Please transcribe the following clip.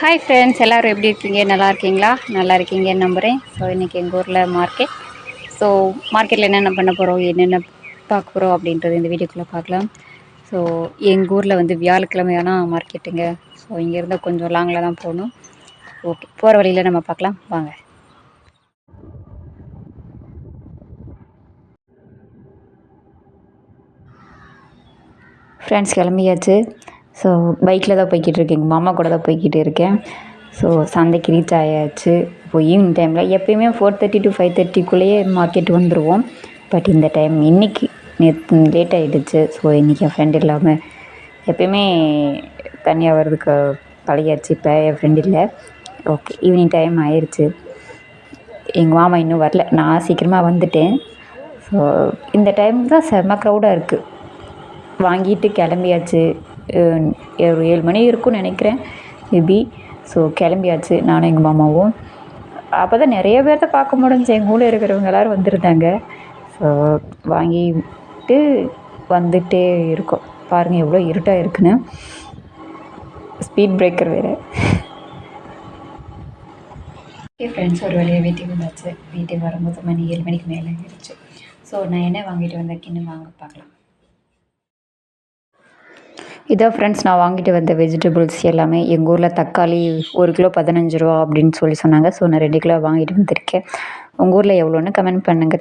Hi friends எல்லோரும் எப்படி இருக்கீங்க? நல்லா இருக்கீங்களா? நல்லா இருக்கீங்கன்னு நம்புகிறேன் ஸோ இன்றைக்கி எங்கள் ஊரில் மார்க்கெட் ஸோ மார்க்கெட்டில் என்னென்ன பண்ண போகிறோம் என்னென்ன பார்க்க போகிறோம் அப்படின்றது இந்த வீடியோக்குள்ளே பார்க்கலாம். ஸோ எங்கள் ஊரில் வந்து வியாழக்கிழமையானா மார்க்கெட்டுங்க ஸோ இங்கேருந்து கொஞ்சம் லாங்கில் தான் போகணும். ஓகே போகிற வழியில் நம்ம பார்க்கலாம். வாங்க. ஃப்ரெண்ட்ஸ் கிளம்பியாச்சு. ஸோ பைக்கில் தான் போய்கிட்டு இருக்கேன் எங்கள் மாமா கூட தான் போய்கிட்டு இருக்கேன் ஸோ சந்தைக்கு ரீச் ஆயாச்சு. இப்போ ஈவினிங் டைமில் எப்பயுமே ஃபோர் தேர்ட்டி டு ஃபைவ் தேர்ட்டிக்குள்ளேயே மார்க்கெட் வந்துடுவோம் பட் இந்த டைம் இன்றைக்கி நேற்று லேட் ஆகிடுச்சு ஸோ இன்றைக்கி என் ஃப்ரெண்ட் இல்லாமல் எப்பயுமே தனியாக வர்றதுக்கு பழகியாச்சு. இப்போ என் ஃப்ரெண்ட் இல்லை. ஓகே ஈவினிங் டைம் ஆயிடுச்சு எங்கள் மாமா இன்னும் வரல. நான் சீக்கிரமாக வந்துட்டேன். ஸோ இந்த டைம் தான் செம்ம க்ரௌடாக இருக்குது வாங்கிட்டு கிளம்பியாச்சு. ஒரு ஏழு மணி இருக்கும்னு நினைக்கிறேன் மேபி ஸோ கிளம்பியாச்சு. நானும் எங்கள் மாமாவும். அப்போ தான் நிறைய பேர்த்த பார்க்க முடிஞ்சு. எங்கள் ஊரில் இருக்கிறவங்க எல்லோரும் வந்திருந்தாங்க. ஸோ வாங்கிட்டு வந்துட்டே இருக்கோம். பாருங்கள் எவ்வளோ இருட்டாக இருக்குன்னு. ஸ்பீட் பிரேக்கர் வேறு. ஓகே ஃப்ரெண்ட்ஸ் ஒரு வழியாக வீட்டுக்கு வந்தாச்சு. வீட்டுக்கு வரும்போது மணி ஏழு மணிக்கு மேலே ஆயிடுச்சு. ஸோ நான் என்ன வாங்கிட்டு வந்திருக்கேன்னு வாங்க பார்க்கலாம். இதான் ஃப்ரெண்ட்ஸ் நான் வாங்கிட்டு வந்த வெஜிடபிள்ஸ் எல்லாமே. எங்கள் ஊரில் தக்காளி ஒரு கிலோ பதினஞ்சு ரூபா அப்படின்னு சொல்லி சொன்னாங்க. ஸோ நான் ரெண்டு கிலோ வாங்கிட்டு வந்திருக்கேன். உங்கள் ஊரில் எவ்வளோன்னு கமெண்ட் பண்ணுங்கள்